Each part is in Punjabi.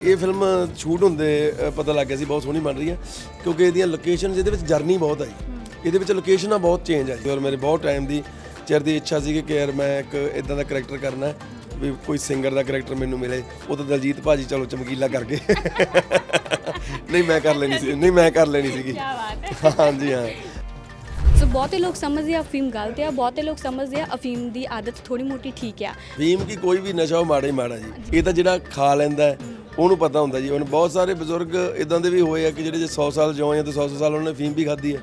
ਇਹ ਫਿਲਮ ਸ਼ੂਟ ਹੁੰਦੇ ਪਤਾ ਲੱਗ ਗਿਆ ਸੀ ਬਹੁਤ ਸੋਹਣੀ ਬਣ ਰਹੀ ਹੈ ਕਿਉਂਕਿ ਇਹਦੀਆਂ ਲੋਕੇਸ਼ਨਸ ਇਹਦੇ ਵਿੱਚ ਜਰਨੀ ਬਹੁਤ ਆਈ। ਇਹਦੇ ਵਿੱਚ ਲੋਕੇਸ਼ਨਾਂ ਬਹੁਤ ਚੇਂਜ ਆਈ। ਔਰ ਮੇਰੇ ਬਹੁਤ ਟਾਈਮ ਦੀ ਚਿਰ ਦੀ ਇੱਛਾ ਸੀ ਕਿ ਯਾਰ ਮੈਂ ਇੱਕ ਇਦਾਂ ਦਾ ਕੈਰੈਕਟਰ ਕਰਨਾ ਵੀ ਕੋਈ ਸਿੰਗਰ ਦਾ ਕੈਰੈਕਟਰ ਮੈਨੂੰ ਮਿਲੇ। ਉਹ ਤਾਂ ਦਲਜੀਤ ਭਾਜੀ ਚਲੋ ਚਮਕੀਲਾ ਕਰ ਗਏ ਨਹੀਂ ਮੈਂ ਕਰ ਲੈਣੀ ਸੀ। ਨਹੀਂ ਮੈਂ ਕਰ ਲੈਣੀ ਸੀਗੀ। ਬਾਤ ਹੈ। ਹਾਂਜੀ ਹਾਂ। ਸੋ ਬਹੁਤੇ ਲੋਕ ਸਮਝਦੇ ਆ ਅਫੀਮ ਗਲਤ ਆ ਬਹੁਤੇ ਲੋਕ ਸਮਝਦੇ ਆ ਅਫੀਮ ਦੀ ਆਦਤ ਥੋੜੀ ਮੋਟੀ ਠੀਕ ਆ। ਫੀਮ ਕੀ ਕੋਈ ਵੀ ਨਸ਼ਾ ਉਹ ਮਾੜਾ ਹੀ ਮਾੜਾ ਜੀ। ਇਹ ਤਾਂ ਜਿਹੜਾ ਖਾ ਲੈਂਦਾ ਉਹਨੂੰ ਪਤਾ ਹੁੰਦਾ ਜੀ। ਹੁਣ ਬਹੁਤ ਸਾਰੇ ਬਜ਼ੁਰਗ ਇਦਾਂ ਦੇ ਵੀ ਹੋਏ ਆ ਕਿ ਜਿਹੜੇ ਜੇ 100 ਸਾਲ ਜਿਉਂ ਜਾਂ ਤੇ 100 ਸਾਲ ਉਹਨਾਂ ਨੇ ਫੀਮ ਵੀ ਖਾਧੀ ਹੈ।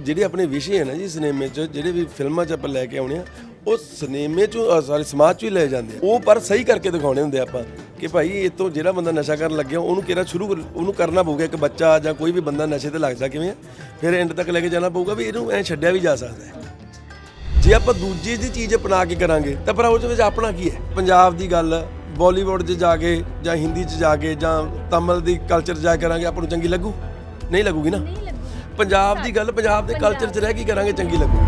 ਜਿਹੜੇ ਆਪਣੇ ਵਿਸ਼ੇ ਹੈ ਨਾ ਜੀ ਸਿਨੇਮੇ 'ਚ ਜਿਹੜੇ ਵੀ ਫਿਲਮਾਂ 'ਚ ਆਪਾਂ ਲੈ ਕੇ ਆਉਣੇ ਆ ਉਹ ਸਿਨੇਮੇ 'ਚੋਂ ਸਾਰੇ ਸਮਾਜ 'ਚੋਂ ਹੀ ਲੈ ਜਾਂਦੇ ਆ। ਉਹ ਪਰ ਸਹੀ ਕਰਕੇ ਦਿਖਾਉਣੇ ਹੁੰਦੇ ਆ ਆਪਾਂ ਕਿ ਭਾਈ ਇਹ ਤੋਂ ਜਿਹੜਾ ਬੰਦਾ ਨਸ਼ਾ ਕਰਨ ਲੱਗਿਆ ਉਹਨੂੰ ਕਿਹੜਾ ਸ਼ੁਰੂ ਉਹਨੂੰ ਕਰਨਾ ਪਊਗਾ ਇੱਕ ਬੱਚਾ ਜਾਂ ਕੋਈ ਵੀ ਬੰਦਾ ਨਸ਼ੇ ਤੇ ਲੱਗਦਾ ਕਿਵੇਂ ਆ ਫਿਰ ਐਂਡ ਤੱਕ ਲੈ ਕੇ ਜਾਣਾ ਪਊਗਾ ਵੀ ਇਹਨੂੰ ਐ ਛੱਡਿਆ ਵੀ ਜਾ ਸਕਦਾ ਹੈ। ਜੇ ਆਪਾਂ ਦੂਜੀ ਦੀ ਚੀਜ਼ ਅਪਣਾ ਕੇ ਕਰਾਂਗੇ ਤਾਂ ਪਰ ਉਹਦੇ ਵਿੱਚ ਆਪਣਾ ਕੀ ਹੈ? ਪੰਜਾਬ ਦੀ ਗੱਲ ਬਾਲੀਵੁੱਡ 'ਚ ਜਾ ਕੇ ਜਾਂ ਹਿੰਦੀ 'ਚ ਜਾ ਕੇ ਜਾਂ ਤਮਿਲ ਦੀ ਕਲਚਰ ਜਾ ਕਰਾਂਗੇ ਆਪਾਂ ਨੂੰ ਚੰਗੀ ਲੱਗੂ? ਨਹੀਂ ਲੱਗੂਗੀ ਨਾ? ਪੰਜਾਬ ਦੀ ਗੱਲ ਪੰਜਾਬ ਦੇ ਕਲਚਰ 'ਚ ਰਹਿ ਕੇ ਕਰਾਂਗੇ ਚੰਗੀ ਲੱਗੂ।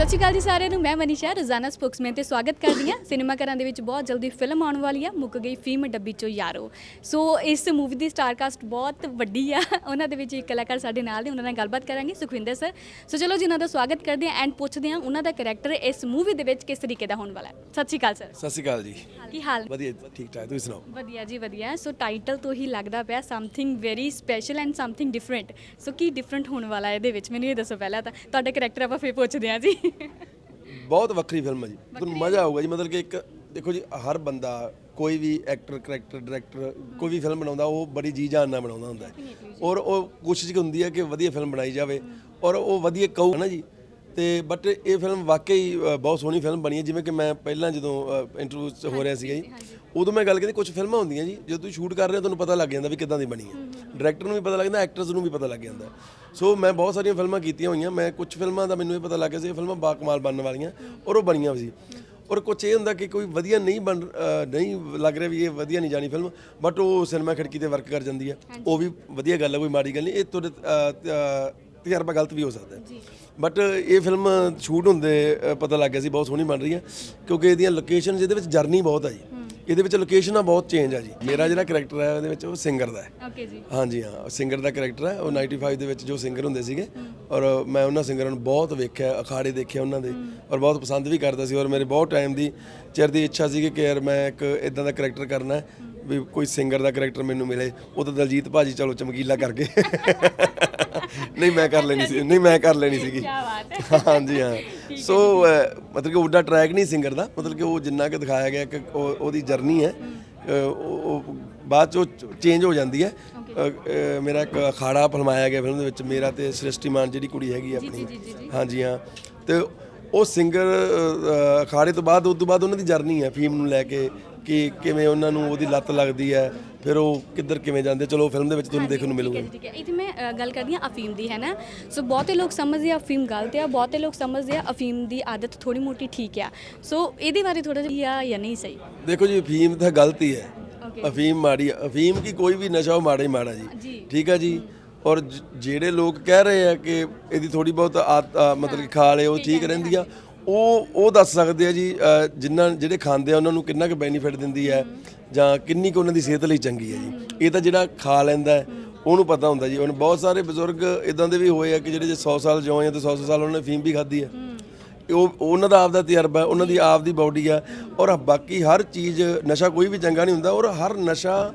ਸਤਿ ਸ਼੍ਰੀ ਅਕਾਲ ਜੀ ਸਾਰਿਆਂ ਨੂੰ ਮੈਂ ਮਨੀਸ਼ਾ ਰੋਜ਼ਾਨਾ ਸਪੋਕਸਮੈਨ ਤੇ ਸਵਾਗਤ ਕਰਦੀ ਹਾਂ। ਸਿਨੇਮਾ ਘਰਾਂ ਦੇ ਵਿੱਚ ਬਹੁਤ ਜਲਦੀ ਫਿਲਮ ਆਉਣ ਵਾਲੀ ਆ ਮੁੱਕ ਗਈ ਫੀਮ ਡੱਬੀ ਚੋਂ ਯਾਰੋ। ਸੋ ਇਸ ਮੂਵੀ ਦੀ ਸਟਾਰ ਕਾਸਟ ਬਹੁਤ ਵੱਡੀ ਆ। ਉਹਨਾਂ ਦੇ ਵਿੱਚ ਇੱਕ ਕਲਾਕਾਰ ਸਾਡੇ ਨਾਲ ਨੇ ਉਹਨਾਂ ਨਾਲ ਗੱਲਬਾਤ ਕਰਾਂਗੇ ਸੁਖਵਿੰਦਰ ਸਰ ਸੋ ਚਲੋ ਜੀ ਉਹਨਾਂ ਦਾ ਸਵਾਗਤ ਕਰਦੇ ਹਾਂ ਐਂਡ ਪੁੱਛਦੇ ਹਾਂ ਉਹਨਾਂ ਦਾ ਕੈਰੈਕਟਰ ਇਸ ਮੂਵੀ ਦੇ ਵਿੱਚ ਕਿਸ ਤਰੀਕੇ ਦਾ ਹੋਣ ਵਾਲਾ ਹੈ। ਸਤਿ ਸ਼੍ਰੀ ਅਕਾਲ ਸਰ ਸਤਿ ਸ਼੍ਰੀ ਅਕਾਲ ਜੀ। ਕੀ ਹਾਲ? ਵਧੀਆ ਠੀਕ ਠਾਕ ਤੁਸੀਂ ਸੁਣਾਓ? ਵਧੀਆ ਜੀ ਵਧੀਆ। ਸੋ ਟਾਈਟਲ ਤੋਂ ਹੀ ਲੱਗਦਾ ਪਿਆ something very special and something different so Ki different ਹੋਣ ਵਾਲਾ ਹੈ ਇਹਦੇ ਵਿੱਚ? ਮੈਨੂੰ ਇਹ ਦੱਸੋ ਪਹਿਲਾਂ ਤਾਂ। ਤੁਹਾਡਾ ਕੈਰੈਕਟਰ ਆਪਾਂ ਫੇਰ ਪੁੱਛਦੇ ਹਾਂ ਜੀ। ਬਹੁਤ ਵੱਖਰੀ ਫਿਲਮ ਹੈ ਜੀ। ਤੁਹਾਨੂੰ ਮਜ਼ਾ ਆਊਗਾ ਜੀ। ਮਤਲਬ ਕਿ ਇੱਕ ਦੇਖੋ ਜੀ ਹਰ ਬੰਦਾ ਕੋਈ ਵੀ ਐਕਟਰ ਕਰੈਕਟਰ ਡਾਇਰੈਕਟਰ ਕੋਈ ਵੀ ਫਿਲਮ ਬਣਾਉਂਦਾ ਉਹ ਬੜੀ ਜੀ ਜਾਨ ਨਾਲ ਬਣਾਉਂਦਾ ਹੁੰਦਾ ਹੈ। ਔਰ ਉਹ ਕੋਸ਼ਿਸ਼ ਹੁੰਦੀ ਹੈ ਕਿ ਵਧੀਆ ਫਿਲਮ ਬਣਾਈ ਜਾਵੇ। ਔਰ ਉਹ ਵਧੀਆ ਕਹੂ ਨਾ ਜੀ ਤੇ ਬਟ ਇਹ ਫਿਲਮ ਵਾਕਈ ਅ, ਬਹੁਤ ਸੋਹਣੀ ਫਿਲਮ ਬਣੀ ਹੈ। ਜਿਵੇਂ ਕਿ ਮੈਂ ਪਹਿਲਾਂ ਜਦੋਂ ਇੰਟਰਵਿਊ 'ਚ ਹੋ ਰਿਹਾ ਸੀਗਾ ਜੀ ਉਦੋਂ ਮੈਂ ਗੱਲ ਕੀਤੀ ਕੁਝ ਫਿਲਮਾਂ ਹੁੰਦੀਆਂ ਜੀ ਜਦੋਂ ਤੁਸੀਂ ਸ਼ੂਟ ਕਰ ਰਹੇ ਹੋ ਤੁਹਾਨੂੰ ਪਤਾ ਲੱਗ ਜਾਂਦਾ ਵੀ ਕਿੱਦਾਂ ਦੀ ਬਣੀ ਹੈ। ਡਾਇਰੈਕਟਰ ਨੂੰ ਵੀ ਪਤਾ ਲੱਗਦਾ ਐਕਟਰਸ ਨੂੰ ਵੀ ਪਤਾ ਲੱਗ ਜਾਂਦਾ। ਸੋ ਮੈਂ ਬਹੁਤ ਸਾਰੀਆਂ ਫਿਲਮਾਂ ਕੀਤੀਆਂ ਹੋਈਆਂ। ਮੈਂ ਕੁਝ ਫਿਲਮਾਂ ਦਾ ਮੈਨੂੰ ਇਹ ਪਤਾ ਲੱਗ ਗਿਆ ਸੀ ਇਹ ਫਿਲਮਾਂ ਬਾਕਮਾਲ ਬਣਨ ਵਾਲੀਆਂ ਔਰ ਉਹ ਬਣੀਆਂ ਵੀ ਸੀ। ਔਰ ਕੁਝ ਇਹ ਹੁੰਦਾ ਕਿ ਕੋਈ ਵਧੀਆ ਨਹੀਂ ਬਣ ਅ, ਨਹੀਂ ਲੱਗ ਰਿਹਾ ਵੀ ਇਹ ਵਧੀਆ ਨਹੀਂ ਜਾਣੀ ਫਿਲਮ ਬਟ ਉਹ ਸਿਨੇਮਾ ਖਿੜਕੀ ਤੇ ਵਰਕ ਕਰ ਜਾਂਦੀ ਹੈ। ਉਹ ਵੀ ਵਧੀਆ ਗੱਲ ਹੈ ਕੋਈ ਮਾੜੀ ਗੱਲ ਨਹੀਂ। ਇਹ ਤੁਹਾਡੇ ਅ, ਅ, ਤਜਰਬਾ ਗਲਤ ਵੀ ਹੋ ਸਕਦਾ ਹੈ। ਬਟ ਇਹ ਫਿਲਮ ਸ਼ੂਟ ਹੁੰਦੇ ਪਤਾ ਲੱਗ ਗਿਆ ਸੀ ਬਹੁਤ ਸੋਹਣੀ ਬਣ ਰਹੀ ਹੈ ਕਿਉਂਕਿ ਇਹਦੀਆਂ ਲੋਕੇਸ਼ਨਸ ਇਹਦੇ ਵਿੱਚ ਜਰਨੀ ਬਹੁਤ ਆ ਜੀ। ਇਹਦੇ ਵਿੱਚ ਲੋਕੇਸ਼ਨਾਂ ਬਹੁਤ ਚੇਂਜ ਆ ਜੀ। ਮੇਰਾ ਜਿਹੜਾ ਕੈਰੈਕਟਰ ਹੈ ਉਹਦੇ ਵਿੱਚ ਉਹ ਸਿੰਗਰ ਦਾ ਹੈ। ਓਕੇ ਜੀ। ਹਾਂਜੀ ਹਾਂ ਸਿੰਗਰ ਦਾ ਕੈਰੈਕਟਰ ਹੈ ਉਹ 95 ਦੇ ਵਿੱਚ ਜੋ ਸਿੰਗਰ ਹੁੰਦੇ ਸੀਗੇ ਔਰ ਮੈਂ ਉਹਨਾਂ ਸਿੰਗਰਾਂ ਨੂੰ ਬਹੁਤ ਵੇਖਿਆ ਅਖਾੜੇ ਦੇਖੇ ਉਹਨਾਂ ਦੇ ਔਰ ਬਹੁਤ ਪਸੰਦ ਵੀ ਕਰਦਾ ਸੀ ਔਰ ਮੇਰੇ ਬਹੁਤ ਟਾਈਮ ਦੀ ਚਿਰ ਦੀ ਇੱਛਾ ਸੀ ਕਿ ਯਾਰ ਮੈਂ ਇੱਕ ਇਦਾਂ ਦਾ ਕੈਰੈਕਟਰ ਕਰਨਾ ਹੈ ਵੀ ਕੋਈ ਸਿੰਗਰ ਦਾ ਕੈਰੈਕਟਰ ਮੈਨੂੰ ਮਿਲੇ ਉਹ ਤਾਂ ਦਲਜੀਤ ਭਾਜੀ ਚਲੋ ਚਮਕੀਲਾ ਕਰ ਗਏ ਨਹੀਂ ਮੈਂ ਕਰ ਲੈਣੀ ਸੀ। ਨਹੀਂ ਮੈਂ ਕਰ ਲੈਣੀ ਸੀਗੀ। ਕੀ ਬਾਤ ਹੈ। ਹਾਂਜੀ ਹਾਂ। ਸੋ ਅਹ, ਮਤਲਬ ਕਿ ਉਹਦਾ ਟਰੈਕ ਨਹੀਂ ਸਿੰਗਰ ਦਾ। ਮਤਲਬ ਕਿ ਉਹ ਜਿੰਨਾ ਕਿ ਦਿਖਾਇਆ ਗਿਆ ਕਿ ਉਹ- ਉਹਦੀ ਜਰਨੀ ਹੈ। ਅਹ, ਉਹ ਉਹ ਬਾਅਦ ਚੋਂ ਚੇਂਜ ਹੋ ਜਾਂਦੀ ਹੈ। ਅਹ, ਅਹ, ਮੇਰਾ ਇੱਕ ਅਖਾੜਾ ਫਿਲਮਾਇਆ ਗਿਆ ਫਿਲਮ ਦੇ ਵਿੱਚ। ਮੇਰਾ ਤੇ ਸ੍ਰਿਸ਼ਟੀਮਾਨ ਜਿਹੜੀ ਕੁੜੀ ਹੈਗੀ ਆ ਆਪਣੀ। ਹਾਂਜੀ ਹਾਂ। ਤੇ ਉਹ ਸਿੰਗਰ ਅਖਾੜੇ ਤੋਂ ਬਾਅਦ ਉਸ ਤੋਂ ਬਾਅਦ ਉਹਨਾਂ ਦੀ ਜਰਨੀ ਹੈ। ਫੀਮ ਨੂੰ ਲੈ ਕੇ ਕਿ ਕਿਵੇਂ ਉਹਨਾਂ ਨੂੰ ਉਹਦੀ ਲੱਤ ਲੱਗਦੀ ਹੈ। ਫਿਰ ਉਹ ਕਿੱਧਰ ਕਿਵੇਂ ਜਾਂਦੇ? ਚਲੋ ਫਿਲਮ ਦੇ ਵਿੱਚ ਤੁਹਾਨੂੰ ਦੇਖਣ ਨੂੰ ਮਿਲੂਗਾ। ਠੀਕ ਹੈ। ਇੱਥੇ ਮੈਂ ਗੱਲ ਕਰਦੀ ਹਾਂ ਅਫੀਮ ਦੀ ਹੈ ਨਾ? ਸੋ ਬਹੁਤੇ ਲੋਕ ਸਮਝਦੇ ਆ ਅਫੀਮ ਗਲਤ ਆ ਬਹੁਤੇ ਲੋਕ ਸਮਝਦੇ ਆ ਅਫੀਮ ਦੀ ਆਦਤ ਥੋੜੀ ਮੋਟੀ ਠੀਕ ਆ। ਸੋ ਇਹਦੇ ਬਾਰੇ ਥੋੜਾ ਜਿਹਾ ਜਾਂ ਨਹੀਂ ਸਹੀ? ਦੇਖੋ ਜੀ ਅਫੀਮ ਤਾਂ ਗਲਤ ਹੀ ਹੈ। ਅਫੀਮ ਮਾੜੀ ਅਫੀਮ ਕੀ ਕੋਈ ਵੀ ਨਸ਼ਾ ਉਹ ਮਾੜਾ ਹੀ ਮਾੜਾ ਜੀ। ਠੀਕ ਹੈ ਜੀ? ਔਰ ਜਿਹੜੇ ਲੋਕ ਕਹਿ ਰਹੇ ਆ ਕਿ ਇਹਦੀ ਥੋੜੀ ਬਹੁਤ ਮਤਲਬ ਖਾ ਉਹ ਠੀਕ ਰਹਿੰਦੀ ਆ ਉਹ ਉਹ ਦੱਸ ਸਕਦੇ ਆ ਜੀ ਜਿਨ੍ਹਾਂ ਜਿਹੜੇ ਖਾਂਦੇ ਆ ਉਹਨਾਂ ਨੂੰ ਕਿੰਨਾ ਕੁ ਬੈਨੀਫਿਟ ਦਿੰਦੀ ਹੈ। ਜਾਂ ਕਿੰਨੀ ਕੁ ਉਹਨਾਂ ਦੀ ਸਿਹਤ ਲਈ ਚੰਗੀ ਹੈ ਜੀ। ਇਹ ਤਾਂ ਜਿਹੜਾ ਖਾ ਲੈਂਦਾ ਹੈ, ਉਹਨੂੰ ਪਤਾ ਹੁੰਦਾ ਜੀ। ਹੁਣ ਬਹੁਤ ਸਾਰੇ ਬਜ਼ੁਰਗ ਇਦਾਂ ਦੇ ਵੀ ਹੋਏ ਆ ਕਿ ਜਿਹੜੇ ਜੇ 100 ਸਾਲ ਜਿਉਂ ਜਾਂ ਤੇ 100 ਸਾਲ ਉਹਨਾਂ ਨੇ ਫੀਮ ਵੀ ਖਾਧੀ ਹੈ। ਉਹ ਉਹਨਾਂ ਦਾ ਆਪਦਾ ਤਜਰਬਾ ਉਹਨਾਂ ਦੀ ਆਪ ਦੀ ਬਾਡੀ ਆ। ਔਰ ਬਾਕੀ ਹਰ ਚੀਜ਼ ਨਸ਼ਾ ਕੋਈ ਵੀ ਚੰਗਾ ਨਹੀਂ ਹੁੰਦਾ ਔਰ ਹਰ ਨਸ਼ਾ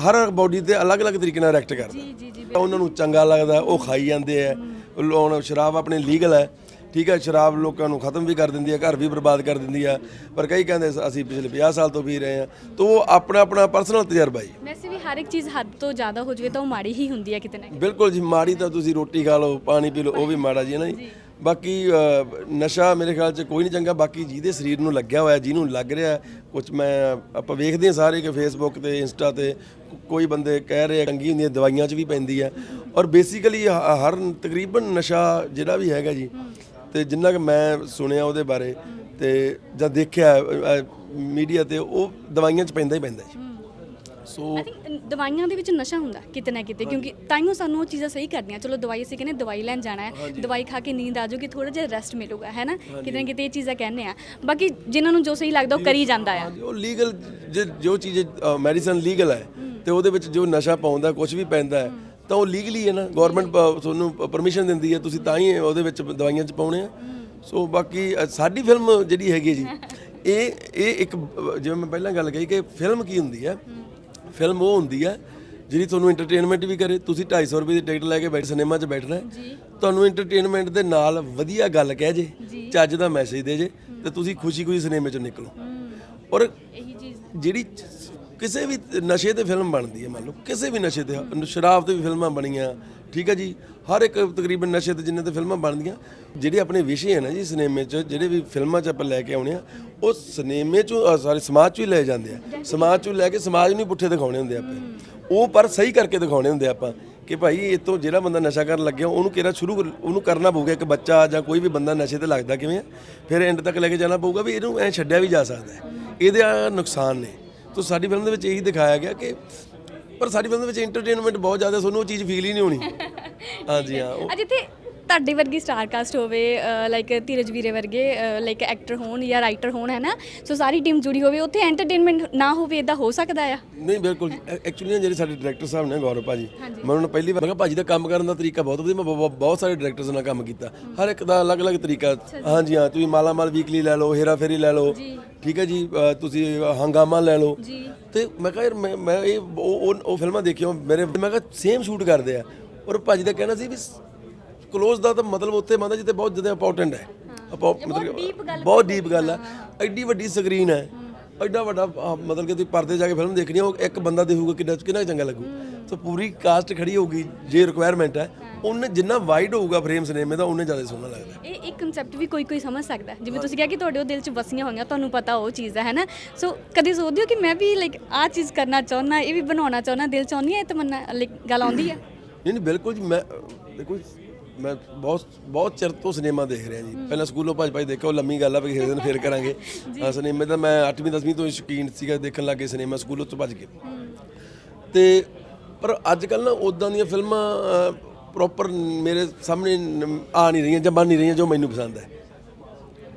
ਹਰ ਬਾਡੀ ਤੇ ਅਲੱਗ-ਅਲੱਗ ਤਰੀਕੇ ਨਾਲ ਰਿਐਕਟ ਕਰਦਾ। ਜੀ ਜੀ ਜੀ ਉਹਨਾਂ ਨੂੰ ਚੰਗਾ ਲੱਗਦਾ ਉਹ ਖਾਈ ਜਾਂਦੇ ਆ। ਹੁਣ ਸ਼ਰਾਬ ਆਪਣੇ ਲੀਗਲ ਹੈ। ਠੀਕ ਹੈ ਸ਼ਰਾਬ ਲੋਕਾਂ ਨੂੰ ਖਤਮ ਵੀ ਕਰ ਦਿੰਦੀ ਹੈ ਘਰ ਵੀ ਬਰਬਾਦ ਕਰ ਦਿੰਦੀ ਆ ਪਰ ਕਈ ਕਹਿੰਦੇ ਅਸੀਂ ਪਿਛਲੇ 50 ਸਾਲ ਤੋਂ ਪੀ ਰਹੇ ਹਾਂ। ਤਾਂ ਉਹ ਆਪਣਾ ਆਪਣਾ ਪਰਸਨਲ ਤਜਰਬਾ ਹੈ ਵੈਸੇ ਵੀ ਹਰ ਇੱਕ ਚੀਜ਼ ਹੱਦ ਤੋਂ ਜ਼ਿਆਦਾ ਹੋ ਜਾਵੇ ਤਾਂ ਉਹ ਮਾੜੀ ਹੀ ਹੁੰਦੀ ਹੈ ਕਿਤੇ ਨਾ ਕਿਤੇ। ਬਿਲਕੁਲ ਜੀ ਮਾੜੀ ਤਾਂ ਤੁਸੀਂ ਰੋਟੀ ਖਾ ਲਓ ਪਾਣੀ ਪੀ ਲਓ ਉਹ ਵੀ ਮਾੜਾ ਜੀ ਹੈ ਨਾ ਜੀ? ਬਾਕੀ ਨਸ਼ਾ ਮੇਰੇ ਖਿਆਲ 'ਚ ਕੋਈ ਨਹੀਂ ਚੰਗਾ ਬਾਕੀ ਜਿਹਦੇ ਸਰੀਰ ਨੂੰ ਲੱਗਿਆ ਹੋਇਆ ਜਿਹਨੂੰ ਲੱਗ ਰਿਹਾ ਕੁਝ ਮੈਂ ਆਪਾਂ ਵੇਖਦੇ ਹਾਂ ਸਾਰੇ ਕਿ ਫੇਸਬੁੱਕ ਤੇ ਇੰਸਟਾ ਤੇ ਕੋਈ ਬੰਦੇ ਕਹਿ ਰਹੇ ਚੰਗੀ ਹੁੰਦੀ ਹੈ ਦਵਾਈਆਂ 'ਚ ਵੀ ਪੈਂਦੀ ਹੈ। ਔਰ ਬੇਸਿਕਲੀ ਹਰ ਤਕਰੀਬਨ ਨਸ਼ਾ ਜਿਹੜਾ ਵੀ ਹੈਗਾ ਜੀ ਤੇ ਜਿੰਨਾ ਕਿ ਮੈਂ ਸੁਣਿਆ ਉਹਦੇ ਬਾਰੇ ਤੇ ਜਦ ਦੇਖਿਆ ਮੀਡੀਆ ਤੇ ਉਹ ਦਵਾਈਆਂ 'ਚ ਪੈਂਦਾ ਹੀ ਪੈਂਦਾ ਜੀ। ਸੋ ਦਵਾਈਆਂ ਦੇ ਵਿੱਚ ਨਸ਼ਾ ਹੁੰਦਾ ਕਿਤੇ ਨਾ ਕਿਤੇ ਕਿਉਂਕਿ ਤਾਈਓ ਸਾਨੂੰ ਉਹ ਚੀਜ਼ਾਂ ਸਹੀ ਕਰਦੀਆਂ ਚਲੋ ਦਵਾਈ ਅਸੀਂ ਕਹਿੰਦੇ ਦਵਾਈ ਲੈਣ ਜਾਣਾ ਹੈ ਦਵਾਈ ਖਾ ਕੇ ਨੀਂਦ ਆ ਜਾਊਗੀ ਥੋੜਾ ਜਿਹਾ ਰੈਸਟ ਮਿਲੂਗਾ ਹੈ ਨਾ? ਕਿਤੇ ਨਾ ਕਿਤੇ ਇਹ ਚੀਜ਼ਾਂ ਕਹਿੰਦੇ ਆ ਬਾਕੀ ਜਿਨ੍ਹਾਂ ਨੂੰ ਜੋ ਸਹੀ ਲੱਗਦਾ ਉਹ ਕਰੀ ਜਾਂਦਾ ਆ। ਉਹ ਲੀਗਲ ਜੋ ਚੀਜ਼ ਮੈਡੀਸਨ ਲੀਗਲ ਹੈ ਤੇ ਉਹਦੇ ਵਿੱਚ ਜੋ ਨਸ਼ਾ ਪਾਉਂਦਾ ਕੁਝ ਵੀ ਪੈਂਦਾ ਹੈ। ਤਾਂ ਉਹ ਲੀਗਲੀ ਹੈ ਨਾ ਗਵਰਨਮੈਂਟ ਤੁਹਾਨੂੰ ਪਰਮਿਸ਼ਨ ਦਿੰਦੀ ਹੈ ਤੁਸੀਂ ਤਾਂ ਹੀ ਉਹਦੇ ਵਿੱਚ ਦਵਾਈਆਂ ਚ ਪਾਉਣੇ ਆ। ਸੋ ਬਾਕੀ ਸਾਡੀ ਫਿਲਮ ਜਿਹੜੀ ਹੈਗੀ ਜੀ ਇਹ ਇਹ ਇੱਕ ਜਿਵੇਂ ਮੈਂ ਪਹਿਲਾਂ ਗੱਲ ਕਹੀ ਕਿ ਫਿਲਮ ਕੀ ਹੁੰਦੀ ਹੈ? ਫਿਲਮ ਉਹ ਹੁੰਦੀ ਹੈ ਜਿਹੜੀ ਤੁਹਾਨੂੰ ਐਂਟਰਟੇਨਮੈਂਟ ਵੀ ਕਰੇ। ਤੁਸੀਂ 250 ਰੁਪਏ ਦੀ ਟਿਕਟ ਲੈ ਕੇ ਬੈਠ ਸਿਨੇਮਾ 'ਚ ਬੈਠਣਾ ਤੁਹਾਨੂੰ ਐਂਟਰਟੇਨਮੈਂਟ ਦੇ ਨਾਲ ਵਧੀਆ ਗੱਲ ਕਹਿ ਜੇ ਚੱਜ ਦਾ ਮੈਸੇਜ ਦੇ ਜੇ ਤੇ ਤੁਸੀਂ ਖੁਸ਼ੀ-ਖੁਸ਼ੀ ਸਿਨੇਮੇ 'ਚੋਂ ਨਿਕਲੋ। ਔਰ ਇਹੀ ਚੀਜ਼ ਜਿਹੜੀ ਕਿਸੇ ਵੀ ਨਸ਼ੇ ਤੇ ਫਿਲਮ ਬਣਦੀ ਹੈ ਮੰਨ ਲਓ ਕਿਸੇ ਵੀ ਨਸ਼ੇ ਤੇ ਸ਼ਰਾਬ ਤੇ ਵੀ ਫਿਲਮਾਂ ਬਣੀਆਂ ਠੀਕ ਹੈ ਜੀ ਹਰ ਇੱਕ ਤਕਰੀਬਨ ਨਸ਼ੇ ਤੇ ਜਿੰਨੇ ਤੇ ਫਿਲਮਾਂ ਬਣਦੀਆਂ ਜਿਹੜੇ ਆਪਣੇ ਵਿਸ਼ੇ ਹੈ ਨਾ ਜੀ ਸਿਨੇਮੇ 'ਚ ਜਿਹੜੇ ਵੀ ਫਿਲਮਾਂ 'ਚ ਆਪਾਂ ਲੈ ਕੇ ਆਉਣੇ ਆ ਉਹ ਸਿਨੇਮੇ 'ਚੋਂ ਸਾਰੇ ਸਮਾਜ 'ਚੋਂ ਹੀ ਲੈ ਜਾਂਦੇ ਆ। ਸਮਾਜ 'ਚੋਂ ਲੈ ਕੇ ਸਮਾਜ ਨੂੰ ਪੁੱਠੇ ਦਿਖਾਉਣੇ ਹੁੰਦੇ ਆਪਾਂ। ਉਹ ਪਰ ਸਹੀ ਕਰਕੇ ਦਿਖਾਉਣੇ ਹੁੰਦੇ ਆਪਾਂ ਕਿ ਭਾਈ ਇਹ ਤੋਂ ਜਿਹੜਾ ਬੰਦਾ ਨਸ਼ਾ ਕਰਨ ਲੱਗਿਆ ਉਹਨੂੰ ਕਿਹੜਾ ਸ਼ੁਰੂ ਉਹਨੂੰ ਕਰਨਾ ਪਊਗਾ ਇੱਕ ਬੱਚਾ ਜਾਂ ਕੋਈ ਵੀ ਬੰਦਾ ਨਸ਼ੇ ਤੇ ਲੱਗਦਾ ਕਿਵੇਂ ਆ ਫਿਰ ਐਂਡ ਤੱਕ ਲੈ ਕੇ ਜਾਣਾ ਪਊਗਾ ਵੀ ਇਹਨੂੰ ਐ ਛੱਡਿਆ ਵੀ ਜਾ ਸਕਦਾ ਇਹਦੇ ਨੁਕਸਾਨ ਨੇ। ਤਾਂ ਸਾਡੀ ਫਿਲਮ ਦੇ ਵਿੱਚ ਇਹੀ ਦਿਖਾਇਆ ਗਿਆ ਕਿ ਪਰ ਸਾਡੀ ਫਿਲਮ ਦੇ ਵਿੱਚ ਐਂਟਰਟੇਨਮੈਂਟ ਬਹੁਤ ਜ਼ਿਆਦਾ ਤੁਹਾਨੂੰ ਉਹ ਚੀਜ਼ ਫੀਲ ਹੀ ਨਹੀਂ ਹੋਣੀ। ਹਾਂਜੀ ਹਾਂ ਉਹ ਅਜੇ ਤੇ ਤੁਹਾਡੇ ਵਰਗੀ ਸਟਾਰ ਕਾਸਟ ਹੋਵੇ ਲਾਈਕ ਧੀਰਜ ਵੀਰੇ ਵਰਗੇ ਲਾਈਕ ਐਕਟਰ ਹੋਣ ਜਾਂ ਰਾਈਟਰ ਹੋਣ ਹੈ ਨਾ? ਸੋ ਸਾਰੀ ਟੀਮ ਜੁੜੀ ਹੋਵੇ ਉੱਥੇ ਐਂਟਰਟੇਨਮੈਂਟ ਨਾ ਹੋਵੇ ਇਦਾਂ ਹੋ ਸਕਦਾ ਆ? ਨਹੀਂ ਬਿਲਕੁਲ ਐਕਚੁਅਲੀ ਜਿਹੜੇ ਸਾਡੇ ਡਾਇਰੈਕਟਰ ਸਾਹਿਬ ਨੇ ਗੌਰਵ ਭਾਜੀ ਮੈਂ ਉਹਨਾਂ ਪਹਿਲੀ ਵਾਰ ਮੈਂ ਕਿਹਾ ਭਾਜੀ ਦਾ ਕੰਮ ਕਰਨ ਦਾ ਤਰੀਕਾ ਬਹੁਤ ਵਧੀਆ ਮੈਂ ਬਹੁ- ਬਹੁ- ਬਹੁਤ ਸਾਰੇ ਡਾਇਰੈਕਟਰਸ ਨਾਲ ਕੰਮ ਕੀਤਾ। ਹਰ ਇੱਕ ਦਾ ਅਲੱਗ-ਅਲੱਗ ਤਰੀਕਾ। ਹਾਂਜੀ ਹਾਂ ਤੁਸੀਂ ਮਾਲਾ ਮਾਲ ਵੀਕਲੀ ਲੈ ਲਓ ਹੇਰਾ ਫੇਰੀ ਲੈ ਲਓ। ਠੀਕ ਹੈ ਜੀ ਤੁਸੀਂ ਹੰਗਾਮਾ ਲੈ ਲਓ। ਤੇ ਮੈਂ ਕਿਹਾ ਯਾਰ ਮੈਂ ਮੈਂ ਇਹ ਉਹ ਫਿਲਮਾਂ ਦੇਖੀਆਂ ਮੇਰੇ ਮੈਂ ਕਿਹਾ ਸੇਮ ਸ਼ੂਟ ਕਰਦੇ ਆ। ਔਰ ਭਾਜੀ ਦਾ ਕਹਿਣਾ ਸੀ ਵੀ ਕਲੋਜ਼ ਦਾ ਤਾਂ ਮਤਲਬ ਉੱਥੇ ਮੰਨਦਾ ਜਿੱਥੇ ਬਹੁਤ ਜ਼ਿਆਦਾ ਇੰਪੋਰਟੈਂਟ ਹੈ। ਮਤਲਬ ਬਹੁਤ ਡੀਪ ਗੱਲ ਹੈ। ਐਡੀ ਵੱਡੀ ਸਕਰੀਨ ਹੈ। ਐਡਾ ਵੱਡਾ ਮਤਲਬ ਕਿ ਤੁਸੀਂ ਪਰਦੇ ਜਾ ਕੇ ਫਿਲਮ ਦੇਖਣੀ ਆ, ਉਹ ਇੱਕ ਬੰਦਾ ਦੇਖੂਗਾ ਕਿੰਨਾ ਕਿੰਨਾ ਚੰਗਾ ਲੱਗੂ। ਤਾਂ ਪੂਰੀ ਕਾਸਟ ਖੜੀ ਹੋਊਗੀ ਜੇ ਰਿਕੁਆਇਰਮੈਂਟ ਹੈ। ਉਹਨੇ ਜਿੰਨਾ ਵਾਈਡ ਹੋਊਗਾ ਫਰੇਮ ਸਿਨੇਮੇ ਦਾ ਉਹਨੇ ਜ਼ਿਆਦਾ ਸੋਹਣਾ ਲੱਗਦਾ ਇਹ ਇੱਕ ਕਨਸੈਪਟ ਵੀ ਕੋਈ ਕੋਈ ਸਮਝ ਸਕਦਾ ਹੈ। ਜਿਵੇਂ ਤੁਸੀਂ ਕਿਹਾ ਕਿ ਤੁਹਾਡੇ ਉਹ ਦਿਲ 'ਚ ਵਸੀਆਂ ਹੋਈਆਂ ਤੁਹਾਨੂੰ ਪਤਾ ਉਹ ਚੀਜ਼ ਹੈ ਹੈਨਾ ਸੋ ਕਦੇ ਸੋਚਦੇ ਹੋ ਕਿ ਮੈਂ ਵੀ ਲਾਈਕ ਆਹ ਚੀਜ਼ ਕਰਨਾ ਚਾਹੁੰਦਾ ਇਹ ਵੀ ਬਣਾਉਣਾ ਚਾਹੁੰਦਾ ਦਿਲ 'ਚ ਆਉਂਦੀ ਹੈ ਇਹ ਤਮੰਨਾ like ਗੱਲ ਆਉਂਦੀ ਹੈ? ਨਹੀਂ ਨਹੀਂ ਬਿਲਕੁਲ ਜੀ ਮੈਂ ਦੇਖੋ ਮੈਂ ਬਹੁਤ ਬਹੁਤ ਚਿਰ ਤੋਂ ਸਿਨੇਮਾ ਦੇਖ ਰਿਹਾ ਜੀ। ਪਹਿਲਾਂ ਸਕੂਲੋਂ ਭੱਜ ਭੱਜ ਦੇਖਿਆ ਉਹ ਲੰਮੀ ਗੱਲ ਆ ਵੀ ਕਿਸੇ ਦਿਨ ਫੇਰ ਕਰਾਂਗੇ। ਹਾਂ ਸਿਨੇਮੇ ਦਾ ਮੈਂ 8ਵੀਂ 10ਵੀਂ ਤੋਂ ਹੀ ਸ਼ੌਕੀਨ ਸੀਗਾ ਦੇਖਣ ਲੱਗੇ ਸਿਨੇਮਾ ਸਕੂਲੋਂ ਤੋਂ ਭੱਜ ਕੇ। ਤੇ ਪਰ ਅੱਜ ਕੱਲ ਨਾ ਉਦਾਂ ਦੀਆਂ ਫਿਲਮਾਂ ਪ੍ਰੋਪਰ ਮੇਰੇ ਸਾਹਮਣੇ ਨ- ਆ ਨਹੀਂ ਰਹੀਆਂ ਜਾਂ ਬਣ ਨਹੀਂ ਰਹੀਆਂ ਜੋ ਮੈਨੂੰ ਪਸੰਦ ਹੈ।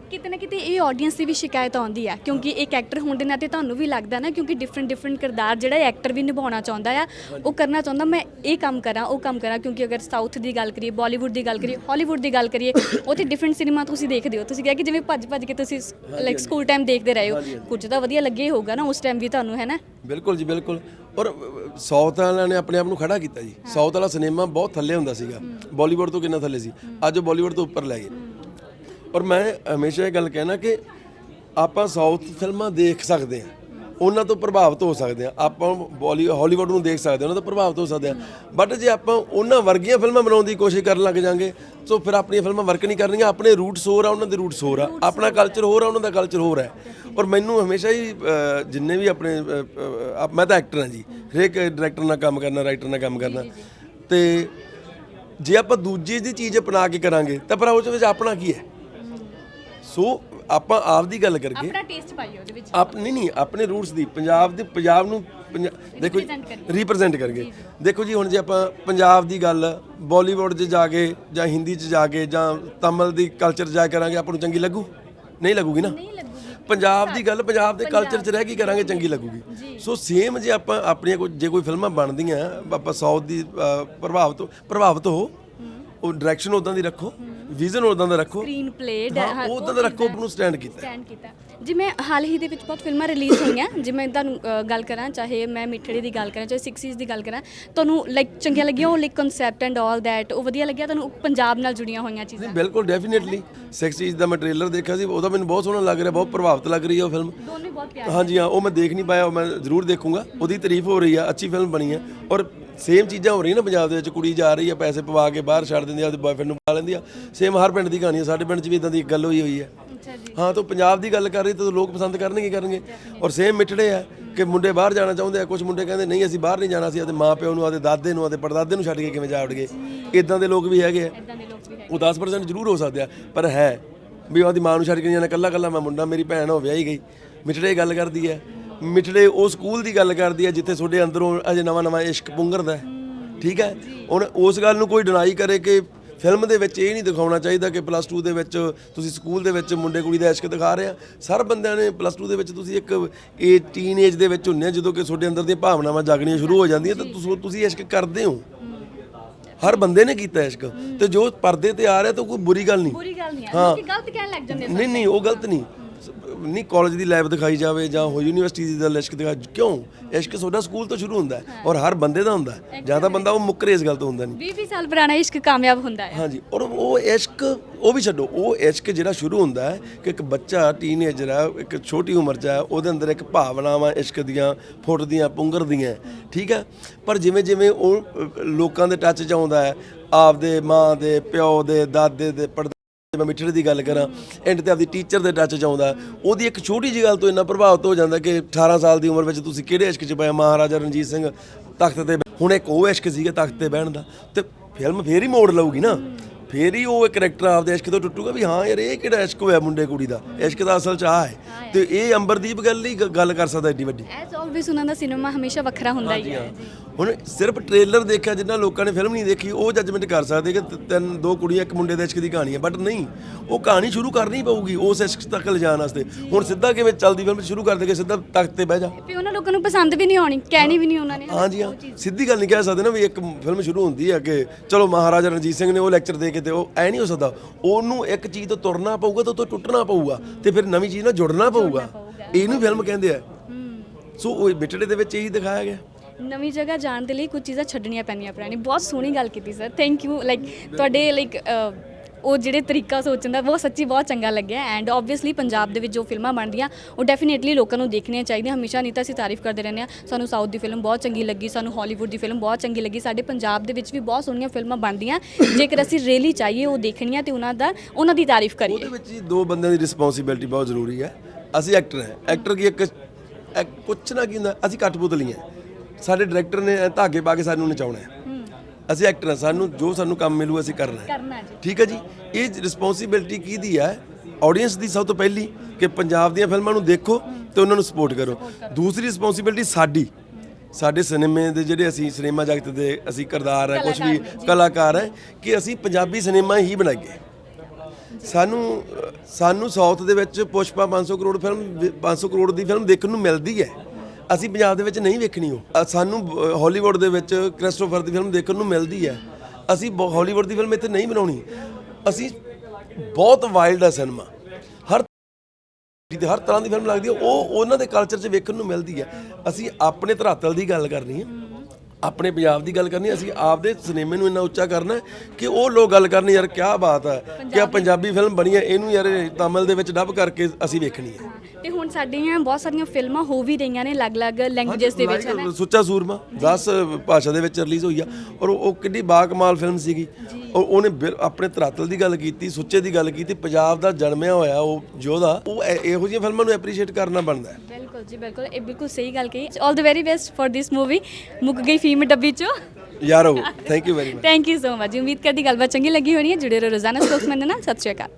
ਕਿਤੇ ਨਾ ਕਿਤੇ ਇਹ ਆਡੀਅנס ਦੀ ਵੀ ਸ਼ਿਕਾਇਤ ਆਉਂਦੀ ਆ ਕਿਉਂਕਿ ਇੱਕ ਐਕਟਰ ਹੋਣ ਦੇ ਨਾਤੇ ਤੁਹਾਨੂੰ ਵੀ ਲੱਗਦਾ ਨਾ ਕਿਉਂਕਿ ਡਿਫਰੈਂਟ ਡਿਫਰੈਂਟ ਕਿਰਦਾਰ ਜਿਹੜਾ ਐਕਟਰ ਵੀ ਨਿਭਾਉਣਾ ਚਾਹੁੰਦਾ ਆ ਉਹ ਕਰਨਾ ਚਾਹੁੰਦਾ ਮੈਂ ਇਹ ਕੰਮ ਕਰਾਂ ਉਹ ਕੰਮ ਕਰਾਂ ਕਿਉਂਕਿ ਅਗਰ ਸਾਊਥ ਦੀ ਗੱਲ ਕਰੀਏ ਬਾਲੀਵੁੱਡ ਦੀ ਗੱਲ ਕਰੀਏ ਹਾਲੀਵੁੱਡ ਦੀ ਗੱਲ ਕਰੀਏ ਉੱਥੇ ਡਿਫਰੈਂਟ ਸਿਨੇਮਾ ਤੁਸੀਂ ਦੇਖਦੇ ਹੋ। ਤੁਸੀਂ ਕਿਹਾ ਕਿ ਜਿਵੇਂ ਭੱਜ ਭੱਜ ਕੇ ਤੁਸੀਂ ਲਾਈਕ ਸਕੂਲ ਟਾਈਮ ਦੇਖਦੇ ਰਹੇ ਹੋ। ਕੁਝ ਤਾਂ ਵਧੀਆ ਲੱਗੇ ਹੋਊਗਾ ਨਾ ਉਸ ਟਾਈਮ ਵੀ ਤੁਹਾਨੂੰ ਹੈ ਨਾ? ਬਿਲਕੁਲ ਜੀ ਬਿਲਕੁਲ। ਔਰ ਸਾਊਥ ਵਾਲਿਆਂ ਨੇ ਆਪਣੇ ਆਪ ਨੂੰ ਖੜਾ ਕੀਤਾ ਜੀ। ਸਾਊਥ ਵਾਲਾ ਸਿਨੇਮਾ ਬਹੁਤ ਥੱਲੇ ਹੁੰਦਾ ਸੀਗਾ। ਬਾਲੀਵੁੱਡ ਤੋਂ ਕਿੰਨਾ ਥੱਲੇ ਸੀ? ਅੱਜ ਬਾਲੀਵੁੱਡ ਤੋਂ ਉੱਪਰ ਲੈ ਗਏ। ਔਰ ਮੈਂ ਹਮੇਸ਼ਾ ਇਹ ਗੱਲ ਕਹਿਣਾ ਕਿ ਆਪਾਂ ਸਾਊਥ ਫਿਲਮਾਂ ਦੇਖ ਸਕਦੇ ਹਾਂ। ਉਹਨਾਂ ਤੋਂ ਪ੍ਰਭਾਵਿਤ ਹੋ ਸਕਦੇ ਹਾਂ। ਆਪਾਂ ਬਾਲੀ ਹਾਲੀਵੁੱਡ ਨੂੰ ਦੇਖ ਸਕਦੇ ਹਾਂ। ਉਹਨਾਂ ਤੋਂ ਪ੍ਰਭਾਵਿਤ ਹੋ ਸਕਦੇ ਹਾਂ। ਬਟ ਜੇ ਆਪਾਂ ਉਹਨਾਂ ਵਰਗੀਆਂ ਫਿਲਮਾਂ ਬਣਾਉਣ ਦੀ ਕੋਸ਼ਿਸ਼ ਕਰਨ ਲੱਗ ਜਾਾਂਗੇ ਤਾਂ ਫਿਰ ਆਪਣੀਆਂ ਫਿਲਮਾਂ ਵਰਕ ਨਹੀਂ ਕਰਨਗੀਆਂ। ਆਪਣੇ ਰੂਟਸ ਹੋਰ ਆ ਉਹਨਾਂ ਦੇ ਰੂਟਸ ਹੋਰ ਆ। ਆਪਣਾ ਕਲਚਰ ਹੋਰ ਆ ਉਹਨਾਂ ਦਾ ਕਲਚਰ ਹੋਰ ਹੈ ਔਰ ਮੈਨੂੰ ਹਮੇਸ਼ਾ ਹੀ ਜਿੰਨੇ ਵੀ ਆਪਣੇ ਮੈਂ ਤਾਂ ਐਕਟਰ ਹਾਂ ਜੀ। ਹਰੇਕ ਡਾਇਰੈਕਟਰ ਨਾਲ ਕੰਮ ਕਰਨਾ ਰਾਈਟਰ ਨਾਲ ਕੰਮ ਕਰਨਾ। ਤੇ ਜੇ ਆਪਾਂ ਦੂਜੇ ਦੀ ਚੀਜ਼ ਅਪਣਾ ਕੇ ਕਰਾਂਗੇ ਤਾਂ ਪਰ ਉਸ ਵਿੱਚ ਆਪਣਾ ਕੀ ਹੈ? ਸੋ ਆਪਾਂ ਆਪ ਦੀ ਗੱਲ ਕਰਕੇ ਆਪਣਾ ਟੇਸਟ ਪਾਈਓ ਉਹਦੇ ਵਿੱਚ। ਆਪ ਨਹੀਂ ਨਹੀਂ ਆਪਣੇ ਰੂਟਸ ਦੀ ਪੰਜਾਬ ਦੇ ਪੰਜਾਬ ਨੂੰ ਪੰਜਾ- ਦੇਖੋ ਰਿਪਰੈਜ਼ੈਂਟ ਕਰਕੇ ਦੇਖੋ ਜੀ ਹੁਣ ਜੇ ਆਪਾਂ ਪੰਜਾਬ ਦੀ ਗੱਲ ਬਾਲੀਵੁੱਡ 'ਚ ਜਾ ਕੇ ਜਾਂ ਹਿੰਦੀ 'ਚ ਜਾ ਕੇ ਜਾਂ ਤਮਿਲ ਦੀ ਕਲਚਰ ਜਾ ਕੇ ਕਰਾਂਗੇ ਆਪਾਂ ਨੂੰ ਚੰਗੀ ਲੱਗੂ? ਨਹੀਂ ਲੱਗੂਗੀ ਨਾ? ਨਹੀਂ ਲੱਗੂਗੀ। ਪੰਜਾਬ ਦੀ ਗੱਲ ਪੰਜਾਬ ਦੇ ਕਲਚਰ 'ਚ ਰਹਿ ਕੇ ਕਰਾਂਗੇ ਚੰਗੀ ਲੱਗੂਗੀ। ਸੋ ਸੇਮ ਜੇ ਆਪਾਂ ਆਪਣੀਆਂ ਕੋਈ ਜੇ ਕੋਈ ਫਿਲਮਾਂ ਬਣਦੀਆਂ ਆਪਾਂ ਸਾਊਥ ਦੀ ਅ, ਪ੍ਰਭਾਵਿਤ ਪ੍ਰਭਾਵਿਤ ਹੋ ਉਹ ਡਾਇਰੈਕਸ਼ਨ ਉਦਾਂ ਦੀ ਰੱਖੋ। ਵਿਜ਼ਨ ਉਦਾਂ ਦਾ ਰੱਖੋ। ਸਕਰੀਨ ਪਲੇ ਹਾਂ ਉਹ ਉਦਾਂ ਦਾ ਰੱਖੋ ਆਪ ਨੂੰ ਸਟੈਂਡ ਕੀਤਾ। ਸਟੈਂਡ ਕੀਤਾ। ਜਿਵੇਂ ਹਾਲ ਹੀ ਦੇ ਵਿੱਚ ਬਹੁਤ ਫਿਲਮਾਂ ਰਿਲੀਜ਼ ਹੋਈਆਂ ਜਿਵੇਂ ਤੁਹਾਨੂੰ ਅ, ਗੱਲ ਕਰਾਂ ਚਾਹੇ ਮੈਂ ਮਿੱਠੜੇ ਦੀ ਗੱਲ ਕਰਾਂ ਚਾਹੇ ਸਿਕਸੀਜ਼ ਦੀ ਗੱਲ ਕਰਾਂ ਤੁਹਾਨੂੰ ਲਾਈਕ ਚੰਗੀਆਂ ਲੱਗੀਆਂ ਉਹ like concept and all that ਉਹ ਵਧੀਆ ਲੱਗਿਆ ਤੁਹਾਨੂੰ ਪੰਜਾਬ ਨਾਲ ਜੁੜੀਆਂ ਹੋਈਆਂ ਚੀਜ਼ਾਂ। ਨਹੀਂ ਬਿਲਕੁਲ ਡੈਫੀਨਿਟਲੀ ਸਿਕਸ ਚੀਜ਼ ਦਾ ਮੈਂ ਟ੍ਰੇਲਰ ਦੇਖਿਆ ਸੀ ਉਹਦਾ ਮੈਨੂੰ ਬਹੁਤ ਸੋਹਣਾ ਲੱਗ ਰਿਹਾ ਬਹੁਤ ਪ੍ਰਭਾਵਿਤ ਲੱਗ ਰਹੀ ਹੈ ਉਹ ਫਿਲਮ ਦੋਨੇ ਬਹੁਤ ਪਿਆਰੇ ਹਾਂਜੀ ਹਾਂ ਉਹ ਮੈਂ ਦੇਖ ਨਹੀਂ ਪਾਇਆ ਉਹ ਮੈਂ ਜ਼ਰੂਰ ਦੇਖੂੰਗਾ। ਉਹਦੀ ਤਾਰੀਫ ਹੋ ਰਹੀ ਆ ਅੱਛੀ ਫਿਲਮ ਬਣੀ ਹੈ ਔਰ ਸੇਮ ਚੀਜ਼ਾਂ ਹੋ ਰਹੀਆਂ ਨਾ ਪੰਜਾਬ ਦੇ ਵਿੱਚ ਕੁੜੀ ਜਾ ਰਹੀ ਆ ਪੈਸੇ ਪਵਾ ਕੇ ਬਾਹਰ ਛੱਡ ਦਿੰਦੀ ਆ ਉਹਦੇ ਬॉयਫ੍ਰੈਂਡ ਨੂੰ ਪਾ ਲੈਂਦੀ ਆ। ਸੇਮ ਹਰ ਪਿੰਡ ਦੀ ਕਹਾਣੀ ਆ ਸਾਡੇ ਪਿੰਡ 'ਚ ਵੀ ਇਦਾਂ ਦੀ ਇੱਕ ਗੱਲ ਹੋਈ ਹੋਈ ਹੈ ਹਾਂ ਤਾਂ ਪੰਜਾਬ ਦੀ ਗੱਲ ਕਰ ਰਹੀ ਤਾਂ ਲੋਕ ਪਸੰਦ ਕਰਨਗੇ ਹੀ ਕਰਨਗੇ। ਔਰ ਸੇਮ ਮਿੱਠੜੇ ਆ ਕਿ ਮੁੰਡੇ ਬਾਹਰ ਜਾਣਾ ਚਾਹੁੰਦੇ ਆ ਕੁਝ ਮੁੰਡੇ ਕਹਿੰਦੇ ਨਹੀਂ ਅਸੀਂ ਬਾਹਰ ਨਹੀਂ ਜਾਣਾ ਸੀ ਅਤੇ ਮਾਂ ਪਿਓ ਨੂੰ ਆਦੇ ਦਾਦੇ ਨੂੰ ਆਦੇ ਪੜਦਾਦੇ ਨੂੰ ਛੱਡ ਕੇ ਕਿਵੇਂ ਜਾ ਵੜਗੇ? ਇਦਾਂ ਦੇ ਲੋਕ ਵੀ ਹੈਗੇ ਆ। ਇਦਾਂ ਦੇ ਲੋਕ ਵੀ ਹੈ ਉਹ 10% ਜ਼ਰੂਰ ਹੋ ਸਕਦੇ ਆ ਪਰ ਹੈ ਵੀ ਉਹਦੀ ਮਾਂ ਨੂੰ ਛੱਡ ਕੇ ਜਾਣਾ ਕੱਲਾ ਕੱਲਾ ਮੈਂ ਮੁੰਡਾ ਮੇਰੀ ਭੈਣ ਹੋ ਵਿਆਹੀ ਗਈ। ਮਿੱਠੜੇ ਗੱਲ ਕਰਦੀ ਹੈ ਮਿਠੜੇ ਉਹ ਸਕੂਲ ਦੀ ਗੱਲ ਕਰਦੀ ਹੈ ਜਿੱਥੇ ਤੁਹਾਡੇ ਅੰਦਰੋਂ ਅਜੇ ਨਵਾਂ ਨਵਾਂ ਇਸ਼ਕ ਪੁੰਗਰਦਾ ਹੈ। ਠੀਕ ਹੈ? ਹੁਣ ਉਸ ਗੱਲ ਨੂੰ ਕੋਈ ਡਿਨਾਈ ਕਰੇ ਕਿ ਫਿਲਮ ਦੇ ਵਿੱਚ ਇਹ ਨਹੀਂ ਦਿਖਾਉਣਾ ਚਾਹੀਦਾ ਕਿ ਪਲੱਸ 2 ਦੇ ਵਿੱਚ ਤੁਸੀਂ ਸਕੂਲ ਦੇ ਵਿੱਚ ਮੁੰਡੇ ਕੁੜੀ ਦਾ ਇਸ਼ਕ ਦਿਖਾ ਰਹੇ ਆ। ਸਰ ਬੰਦਿਆਂ ਨੇ ਪਲੱਸ 2 ਦੇ ਵਿੱਚ ਤੁਸੀਂ ਇੱਕ ਇਹ ਟੀਨ ਏਜ ਦੇ ਵਿੱਚ ਹੁੰਦੇ ਆ ਜਦੋਂ ਕਿ ਤੁਹਾਡੇ ਅੰਦਰ ਦੀਆਂ ਭਾਵਨਾਵਾਂ ਜਾਗਣੀਆਂ ਸ਼ੁਰੂ ਹੋ ਜਾਂਦੀਆਂ ਤਾਂ ਤੁਸੀਂ ਤੁਸੀਂ ਇਸ਼ਕ ਕਰਦੇ ਹੋ। ਹਰ ਬੰਦੇ ਨੇ ਕੀਤਾ ਇਸ਼ਕ। ਤੇ ਜੋ ਪਰਦੇ ਤੇ ਆ ਰਿਹਾ ਤਾਂ ਕੋਈ ਬੁਰੀ ਗੱਲ ਨਹੀਂ। ਬੁਰੀ ਗੱਲ ਨਹੀਂ ਹੈ ਹਾਂ। ਕਿ ਗਲਤ ਕਹਿਣ ਲੱਗ ਜਾਂਦੇ ਨਹੀਂ ਨਹੀਂ ਉਹ ਗਲਤ ਨਹੀਂ। ਨਹੀਂ ਕਾਲਜ ਦੀ ਲੈਬ ਦਿਖਾਈ ਜਾਵੇ ਜਾਂ ਹੋ ਯੂਨੀਵਰਸਿਟੀ ਦੀ ਦਾ ਇਸ਼ਕ ਦਿਖਾ ਕਿਉਂ? ਇਸ਼ਕ ਤੁਹਾਡਾ ਸਕੂਲ ਤੋਂ ਸ਼ੁਰੂ ਹੁੰਦਾ ਹੈ ਔਰ ਹਰ ਬੰਦੇ ਦਾ ਹੁੰਦਾ ਹੈ। ਜਾਂ ਤਾਂ ਬੰਦਾ ਉਹ ਮੁੱਕਰੇ ਇਸ ਗੱਲ ਤੋਂ ਹੁੰਦਾ ਨਹੀਂ। 20 20 ਸਾਲ ਪੁਰਾਣਾ ਇਸ਼ਕ ਕਾਮਯਾਬ ਹੁੰਦਾ ਹੈ। ਹਾਂਜੀ ਔਰ ਉਹ ਇਸ਼ਕ ਉਹ ਵੀ ਛੱਡੋ ਉਹ ਇਸ਼ਕ ਜਿਹੜਾ ਸ਼ੁਰੂ ਹੁੰਦਾ ਹੈ ਕਿ ਇੱਕ ਬੱਚਾ ਟੀਨੇਜਰ ਹੈ ਇੱਕ ਛੋਟੀ ਉਮਰ 'ਚ ਹੈ ਉਹਦੇ ਅੰਦਰ ਇੱਕ ਭਾਵਨਾਵਾਂ ਇਸ਼ਕ ਦੀਆਂ ਫੁੱਟਦੀਆਂ ਪੁੰਗਰਦੀਆਂ ਠੀਕ ਹੈ? ਪਰ ਜਿਵੇਂ ਜਿਵੇਂ ਉਹ ਲੋਕਾਂ ਦੇ ਟੱਚ 'ਚ ਆਉਂਦਾ ਹੈ ਆਪਦੇ ਮਾਂ ਦੇ ਪਿਓ ਦੇ ਦਾਦੇ ਦੇ ਜੇ ਮੈਂ ਮਿੱਠੜੇ ਦੀ ਗੱਲ ਕਰਾਂ ਐਂਡ ਤੇ ਆਪਦੀ ਟੀਚਰ ਦੇ ਟੱਚ 'ਚ ਆਉਂਦਾ, ਉਹਦੀ ਇੱਕ ਛੋਟੀ ਜਿਹੀ ਗੱਲ ਤੋਂ ਇੰਨਾ ਪ੍ਰਭਾਵਿਤ ਹੋ ਜਾਂਦਾ ਕਿ 18 ਸਾਲ ਦੀ ਉਮਰ ਵਿੱਚ ਤੁਸੀਂ ਕਿਹੜੇ ਇਸ਼ਕ 'ਚ ਪਏ ਮਹਾਰਾਜਾ ਰਣਜੀਤ ਸਿੰਘ ਤਖਤ ਤੇ ਹੁਣ ਇੱਕ ਉਹ ਇਸ਼ਕ ਸੀਗਾ ਤਖਤ ਤੇ ਬਹਿਣ ਦਾ, ਤੇ ਫਿਲਮ ਫੇਰ ਹੀ ਮੋੜ ਲਊਗੀ ਨਾ। ਫੇਰ ਹੀ ਉਹ ਕਰੈਕਟਰ ਆਪਦੇ ਇਸ਼ਕ ਤੋਂ ਟੁੱਟੂਗਾ ਵੀ ਹਾਂ ਯਾਰ ਇਹ ਕਿਹੜਾ ਇਸ਼ਕ ਹੋਇਆ ਮੁੰਡੇ ਕੁੜੀ ਦਾ? ਇਸ਼ਕ ਦਾ ਅਸਲ ਚ ਆ ਹੈ ਤੇ ਇਹ ਅੰਬਰਦੀਪ ਗੱਲ ਹੀ ਗੱਲ ਕਰ ਸਕਦਾ ਏਡੀ ਵੱਡੀ। ਐਸ ਆਲਵੇਸ ਉਹਨਾਂ ਦਾ ਸਿਨੇਮਾ ਹਮੇਸ਼ਾ ਵੱਖਰਾ ਹੁੰਦਾ ਹੀ ਹੈ। ਹੁਣ ਸਿਰਫ ਟ੍ਰੇਲਰ ਦੇਖਿਆ ਜਿੰਨਾ ਲੋਕਾਂ ਨੇ ਫਿਲਮ ਨਹੀਂ ਦੇਖੀ ਉਹ ਜੱਜਮੈਂਟ ਕਰ ਸਕਦੇ ਕਿ ਤਿੰਨ ਦੋ ਕੁੜੀਆਂ ਇੱਕ ਮੁੰਡੇ ਦੇ ਇਸ਼ਕ ਦੀ ਕਹਾਣੀ ਹੈ। ਬਟ ਨਹੀਂ ਉਹ ਕਹਾਣੀ ਸ਼ੁਰੂ ਕਰਨੀ ਪਊਗੀ ਉਸ ਇਸ਼ਕ ਤੱਕ ਲਿਜਾਣ ਵਾਸਤੇ। ਹੁਣ ਸਿੱਧਾ ਕਿਵੇਂ ਚੱਲਦੀ ਫਿਲਮ ਸ਼ੁਰੂ ਕਰ ਦੇਗੇ ਸਿੱਧਾ ਤਖਤ ਤੇ ਬਹਿ ਜਾ। ਵੀ ਉਹਨਾਂ ਲੋਕਾਂ ਨੂੰ ਪਸੰਦ ਵੀ ਨਹੀਂ ਆਉਣੀ ਕਹਿਣੀ ਵੀ ਨਹੀਂ ਉਹਨਾਂ ਨੇ। ਹਾਂਜੀ ਹਾਂ। ਸਿੱਧੀ ਗੱਲ ਨਹੀਂ ਕਹਿ ਸਕਦੇ ਨਾ ਵੀ ਇੱਕ ਫਿਲਮ ਸ਼ੁਰੂ ਹੁੰਦੀ ਹੈ ਕਿ ਚਲੋ ਮਹਾਰਾਜਾ ਰਣਜੀਤ ਸਿੰਘ ਨੇ ਉਹ ਲੈਕਚਰ ਦੇ ਕੇ ਤੇ ਉਹ ਐ ਨਹੀਂ ਹੋ ਸਕਦਾ। ਉਹਨੂੰ ਇੱਕ ਚੀਜ਼ ਤੋਂ ਤੁਰਨਾ ਪਊਗਾ ਤੇ ਉਹ ਤੋਂ ਟੁੱਟਣਾ ਪਊਗਾ ਤੇ ਫਿਰ ਨਵੀਂ ਚੀਜ਼ ਨਾਲ ਜੁੜਨਾ ਪਊਗਾ। ਇਹਨੂੰ ਫਿਲਮ ਕਹਿੰਦੇ ਆ। ਸੋ ਉਹ ਬਿਟੜੇ ਦੇ ਵਿੱਚ ਇਹੀ ਦਿਖਾਇਆ ਗਿਆ। ਨਵੀਂ ਜਗ੍ਹਾ ਜਾਣ ਦੇ ਲਈ ਕੁਝ ਚੀਜ਼ਾਂ ਛੱਡਣੀਆਂ ਪੈਂਦੀਆਂ ਪੁਰਾਣੀ ਬਹੁਤ ਸੋਹਣੀ ਗੱਲ ਕੀਤੀ ਸਰ ਥੈਂਕ ਯੂ ਲਾਈਕ ਤੁਹਾਡੇ ਲਾਈਕ ਉਹ ਜਿਹੜੇ ਤਰੀਕਾ ਸੋਚਣ ਦਾ ਉਹ ਸੱਚੀ ਬਹੁਤ ਚੰਗਾ ਲੱਗਿਆ ਐਂਡ ਆਬਵੀਅਸਲੀ ਪੰਜਾਬ ਦੇ ਵਿੱਚ ਜੋ ਫਿਲਮਾਂ ਬਣਦੀਆਂ, ਉਹ ਡੈਫੀਨੇਟਲੀ ਲੋਕਾਂ ਨੂੰ ਦੇਖਣੀਆਂ ਚਾਹੀਦੀਆਂ। ਹਮੇਸ਼ਾ ਨਹੀਂ ਤਾਂ ਅਸੀਂ ਤਾਰੀਫ ਕਰਦੇ ਰਹਿੰਦੇ ਆ ਸਾਨੂੰ ਸਾਊਥ ਦੀ ਫਿਲਮ ਬਹੁਤ ਚੰਗੀ ਲੱਗੀ, ਸਾਨੂੰ ਹਾਲੀਵੁੱਡ ਦੀ ਫਿਲਮ ਬਹੁਤ ਚੰਗੀ ਲੱਗੀ। ਸਾਡੇ ਪੰਜਾਬ ਦੇ ਵਿੱਚ ਵੀ ਬਹੁਤ ਸੋਹਣੀਆਂ ਫਿਲਮਾਂ ਬਣਦੀਆਂ। ਜੇਕਰ ਅਸੀਂ ਰੀਅਲੀ ਚਾਹੀਏ ਉਹ ਦੇਖਣੀਆਂ ਤੇ ਉਹਨਾਂ ਦਾ, ਉਹਨਾਂ ਦੀ ਤਾਰੀਫ ਕਰੀਏ। ਉਹਦੇ ਵਿੱਚ ਹੀ ਦੋ ਬੰਦਿਆਂ ਦੀ ਰਿਸਪੌਂਸਿਬਿਲਟੀ ਬਹੁਤ ਜ਼ਰੂਰੀ ਹੈ। ਅਸੀਂ ਐਕਟਰ ਹੈ। ਐਕਟਰ ਕੀ ਇੱਕ ਇੱਕ ਕੁਛ ਨਾ ਕੀ ਹੁੰਦਾ, ਅਸੀਂ ਕਠਪੁਤਲੀਆਂ ਸਾਡੇ ਡਾਇਰੈਕਟਰ ਨੇ ਧਾਗੇ ਪਾ ਕੇ ਸਾਨੂੰ ਨਚਾਉਣਾ ਹੈ। ਅਸੀਂ ਐਕਟਰ ਹਾਂ ਸਾਨੂੰ ਜੋ ਸਾਨੂੰ ਕੰਮ ਮਿਲੂ ਅਸੀਂ ਕਰਨਾ ਹੈ। ਕਰਨਾ ਜੀ। ਠੀਕ ਹੈ ਜੀ? ਇਹ ਰਿਸਪੌਂਸਿਬਿਲਟੀ ਕਿਹਦੀ ਹੈ? ਆਡੀਅנס ਦੀ ਸਭ ਤੋਂ ਪਹਿਲੀ ਕਿ ਪੰਜਾਬ ਦੀਆਂ ਫਿਲਮਾਂ ਨੂੰ ਦੇਖੋ ਤੇ ਉਹਨਾਂ ਨੂੰ ਸਪੋਰਟ ਕਰੋ। ਦੂਸਰੀ ਰਿਸਪੌਂਸਿਬਿਲਟੀ ਸਾਡੀ। ਸਾਡੇ ਸਿਨੇਮੇ ਦੇ ਜਿਹੜੇ ਅਸੀਂ ਸਿਨੇਮਾ ਜਗਤ ਦੇ ਅਸੀਂ ਕਿਰਦਾਰ ਹੈ ਕੁਝ ਵੀ ਕਲਾਕਾਰ ਹੈ ਕਿ ਅਸੀਂ ਪੰਜਾਬੀ ਸਿਨੇਮਾ ਹੀ ਬਣਾਈਏ। ਸਾਨੂੰ ਸਾਨੂੰ ਸਾਊਥ ਦੇ ਵਿੱਚ ਪੁਸ਼ਪਾ 500 ਕਰੋੜ ਫਿਲਮ ਵੀ- 500 ਕਰੋੜ ਦੀ ਫਿਲਮ ਦੇਖਣ ਨੂੰ ਮਿਲਦੀ ਹੈ। ਅਸੀਂ ਪੰਜਾਬ ਦੇ ਵਿੱਚ ਨਹੀਂ ਵੇਖਣੀ ਉਹ। ਸਾਨੂੰ ਅ, ਹਾਲੀਵੁੱਡ ਦੇ ਵਿੱਚ ਕ੍ਰਿਸਟੋਫਰ ਦੀ ਫਿਲਮ ਦੇਖਣ ਨੂੰ ਮਿਲਦੀ ਹੈ। ਅਸੀਂ ਬ- ਹਾਲੀਵੁੱਡ ਦੀ ਫਿਲਮ ਇੱਥੇ ਨਹੀਂ ਬਣਾਉਣੀ। ਅਸੀਂ ਬਹੁਤ ਵਾਈਲਡ ਹੈ ਸਿਨੇਮਾ ਹਰ ਤੇ ਹਰ ਤਰ੍ਹਾਂ ਦੀ ਫਿਲਮ ਲੱਗਦੀ ਹੈ। ਉਹ ਉਹਨਾਂ ਦੇ ਕਲਚਰ 'ਚ ਵੇਖਣ ਨੂੰ ਮਿਲਦੀ ਹੈ। ਅਸੀਂ ਆਪਣੇ ਧਰਾਤਲ ਦੀ ਗੱਲ ਕਰਨੀ ਹੈ। ਆਪਣੇ ਪੰਜਾਬ ਦੀ ਗੱਲ ਕਰਨੀ ਅਸੀਂ ਆਪਦੇ ਸਿਨੇਮੇ ਨੂੰ ਇੰਨਾ ਉੱਚਾ ਕਰਨਾ ਕਿ ਉਹ ਲੋਕ ਗੱਲ ਕਰਨ ਯਾਰ ਕੀ ਬਾਤ ਹੈ ਕਿ ਪੰਜਾਬੀ ਫਿਲਮ ਬਣੀ ਹੈ ਇਹਨੂੰ ਯਾਰ ਤਮਿਲ ਦੇ ਵਿੱਚ ਡੱਬ ਕਰਕੇ ਅਸੀਂ ਵੇਖਣੀ ਹੈ। ਤੇ ਹੁਣ ਸਾਡੀਆਂ ਬਹੁਤ ਸਾਰੀਆਂ ਫਿਲਮਾਂ ਹੋ ਵੀ ਰਹੀਆਂ ਨੇ ਅਲੱਗ-ਅਲੱਗ ਲੈਂਗੁਏਜਸ ਦੇ ਵਿੱਚ ਲਾਈਕ ਸੁੱਚਾ ਸੂਰਮਾ 10 ਭਾਸ਼ਾ ਦੇ ਵਿੱਚ ਰਿਲੀਜ਼ ਹੋਈ ਆ ਔਰ ਉਹ ਕਿੰਨੀ ਬਾਕਮਾਲ ਫਿਲਮ ਸੀਗੀ। ਔਰ ਉਹਨੇ ਆਪਣੇ ਧਰਾਤਲ ਦੀ ਗੱਲ ਕੀਤੀ ਸੁੱਚੇ ਦੀ ਗੱਲ ਕੀਤੀ ਪੰਜਾਬ ਦਾ ਜਨਮਿਆ ਹੋਇਆ ਉਹ ਯੋਧਾ ਉਹ ਇਹ- ਜਿਹੀਆਂ ਫਿਲਮਾਂ ਨੂੰ ਐਪਰੀਸ਼ੀਏਟ ਕਰਨਾ ਬਣਦਾ ਹੈ। ਬਿਲਕੁਲ ਜੀ ਬਿਲਕੁਲ ਇਹ ਬਿਲਕੁਲ ਸਹੀ ਗੱਲ ਕਹੀ। All the very best for this movie ਮੁੱਕ ਗਈ ਫੀਮ ਡੱਬੀ ਚੋਂ। ਯਾਰੋ thank you very much thank you so much ਉਮੀਦ ਕਰਦੀ ਗੱਲਬਾਤ ਚੰਗੀ ਲੱਗੀ ਹੋਣੀ ਹੈ। ਜੁੜੇ ਰਹੋ ਰੋਜ਼ਾਨਾ ਸਪੋਕਸਮੈਨ ਦੇ ਨਾਲ। ਸਤਿ ਸ਼੍ਰੀ ਅਕਾਲ।